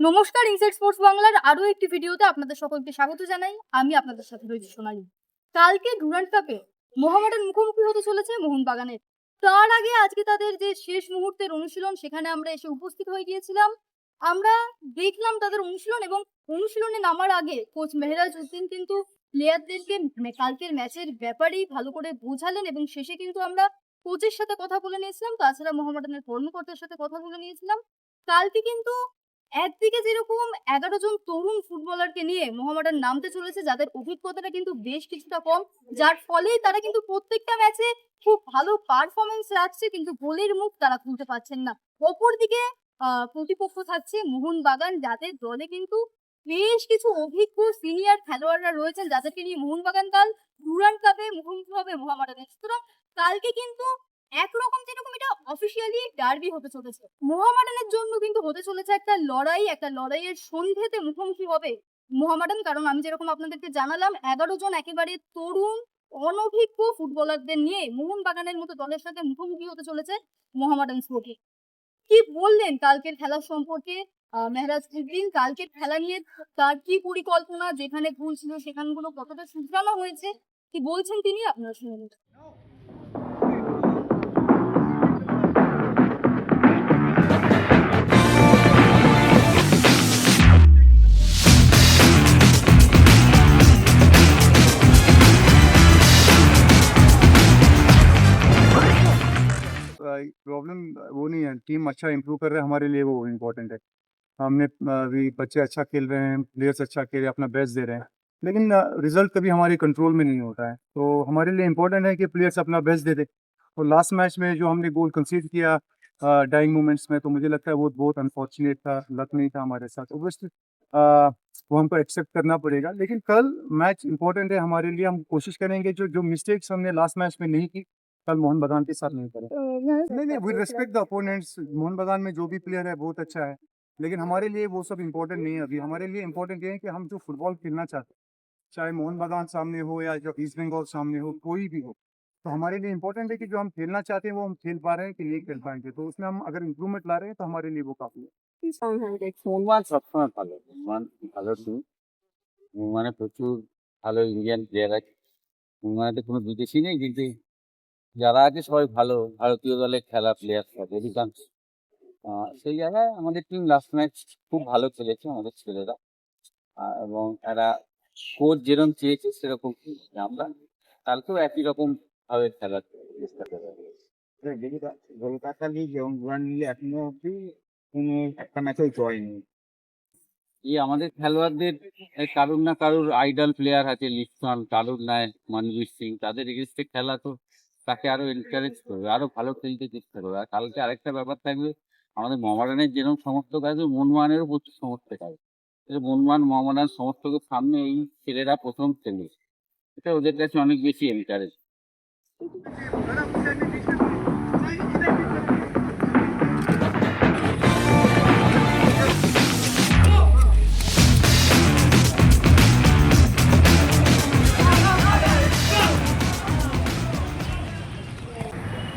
নমস্কার inside sports বাংলার আরও একটি ভিডিওতে আপনাদের সকলকে স্বাগত জানাই। আমি আপনাদের সাথে রয়েছি সোনালি। কালকে ডুরান্ট কাপে মোহামেডান মুখোমুখি হতে চলেছে মোহনবাগানের তার আগে আজকে তাদের যে শেষ মুহূর্তের অনুশীলন, সেখানে আমরা এসে উপস্থিত হয়ে গিয়েছিলাম। আমরা দেখলাম তাদের অনুশীলন এবং অনুশীলনে নামার আগে কোচ মেহরাজ উদ্দিন কিন্তু প্লেয়ারদেরকে কালকের ম্যাচের ব্যাপারেই ভালো করে বোঝালেন এবং শেষে কিন্তু আমরা কোচের সাথে কথা বলে নিয়েছিলাম। তাছাড়া মোহামেডানের কর্মকর্তার সাথে কথা বলে নিয়েছিলাম। কালকে কিন্তু একদিকে যেরকম এগারো জন তরুণ ফুটবলারকে নিয়ে মোহামেডান নামতে চলেছে, যাদের অভিজ্ঞতাটা কিন্তু বেশ কিছুটা কম। যার ফলে তারা কিন্তু প্রত্যেকটা ম্যাচে খুব ভালো পারফরমেন্স রাখছে, কিন্তু গোলের মুখ তারা খুলতে পারছেন না। অপরদিকে প্রতিপক্ষ থাকছে মোহনবাগান যাদের দলে কিন্তু বেশ কিছু অভিজ্ঞ সিনিয়র খেলোয়াড়রা রয়েছেন, যাদেরকে নিয়ে মোহনবাগান কাল ডুরান্ট কাপে মুখোমুখি হবে মোহামেডানের সুতরাং কালকে কিন্তু একরকম যেরকম এটা অফিসিয়ালি ডার্বি হতে চলেছে। মোহামেডানের জন্য কিন্তু হতে চলেছে একটা লড়াই, একটা লড়াইয়ের সন্ধ্যেতে মুখোমুখি হবে মোহামেডান। কারণ আমি যেরকম আপনাদেরকে জানালাম, এগারো জন একেবারে তরুণ, অনভিজ্ঞ ফুটবলারদের নিয়ে মোহনবাগানের মতো দলের সাথে মুখোমুখি হতে চলেছে মোহামেডান স্পোর্টে। কি বললেন কালকের খেলা সম্পর্কে? মেহরাজ উদ্দিন কালকের খেলা নিয়ে তার কি পরিকল্পনা? যেখানে ভুল ছিল সেখানগুলো কতটা শুধরানো হয়েছে? কি বলছেন তিনি? আপনার শুনে प्रॉब्लम वो नहीं है टीम अच्छा इम्प्रूव कर रहे हैं, हमारे लिए वो इम्पोर्टेंट है। हमने अभी बच्चे अच्छा खेल रहे हैं प्लेयर्स अच्छा खेल रहे हैं, अपना बेस्ट दे रहे हैं। लेकिन रिज़ल्ट कभी हमारे कंट्रोल में नहीं होता है। तो हमारे लिए इम्पोर्टेंट है कि प्लेयर्स अपना बेस्ट दे दे। और लास्ट मैच में जो हमने गोल कंसीड किया डाइंग मोमेंट्स में तो मुझे लगता है वो बहुत अनफॉर्चुनेट था लक नहीं था हमारे साथ। ओबियसली वो हमको एक्सेप्ट करना पड़ेगा। लेकिन कल मैच इंपॉर्टेंट है हमारे लिए, हम कोशिश करेंगे जो जो मिस्टेक्स हमने लास्ट मैच में नहीं की कल मोहन बगान के साथ नहीं करें नहीं नहीं we respect the opponents Mohun Bagan में जो भी प्लेयर है बहुत अच्छा है लेकिन हमारे लिए वो सब इम्पोर्टेंट नहीं है अभी हमारे लिए इम्पोर्टेंट ये है कि हम जो फुटबॉल खेलना चाहते हैं चाहे मोहन बगान सामने हो या जो ईस्ट बंगाल सामने हो कोई भी हो तो हमारे लिए इम्पोर्टेंट है कि जो हम खेलना चाहते हैं वो हम खेल पा रहे हैं कि नहीं खेल पाएंगे तो उसमें हम अगर इम्प्रूवमेंट ला रहे हैं तो हमारे लिए वो काफी है মোহনবাগান সবসময় ভালো মোহনবাগান ভালো টিম মোহনবাগানে প্রচুর ভালো ইন্ডিয়ান প্লেয়ার আছে মোহনবাগানে কোনো বিদেশি নেই কিন্তু যারা আছে সবাই ভালো। ভারতীয় দলে খেলা প্লেয়ার অধিকাংশ। সেই জায়গায় আমাদের টিম লাস্ট ম্যাচ খুব ভালো খেলেছে আমাদের ছেলেরা। এবং এরা কোচ যেরকম চেয়েছে সেরকম। আমরা কালকেও একই রকম ভাবে খেলার চেষ্টা করে কলকাতা লিগ এবং ডুরান্ড লিগে এখনও অব্দি কোনো একটা ম্যাচেও জয় নেই। এই আমাদের খেলোয়াড়দের কারুর না কারুর আইডল প্লেয়ার আছে লিপসন কারুর নাই মনবীর সিং। তাদের এগেনস্টে খেলা তো তাকে আরও এনকারেজ করবে, আরও ভালো খেলতে চেষ্টা করবে। আর কালকে আরেকটা ব্যাপার থাকবে, আমাদের মহামানের যেরকম সমর্থক আছে মনমানেরও প্রচুর সমর্থক আছে। মনমান মোহামেডান সমর্থকের সামনে এই ছেলেরা প্রথম খেলে এটা ওদের কাছে অনেক বেশি এনকারেজ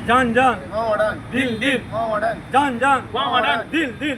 জান জান দিল দিল জান জান দিল দিল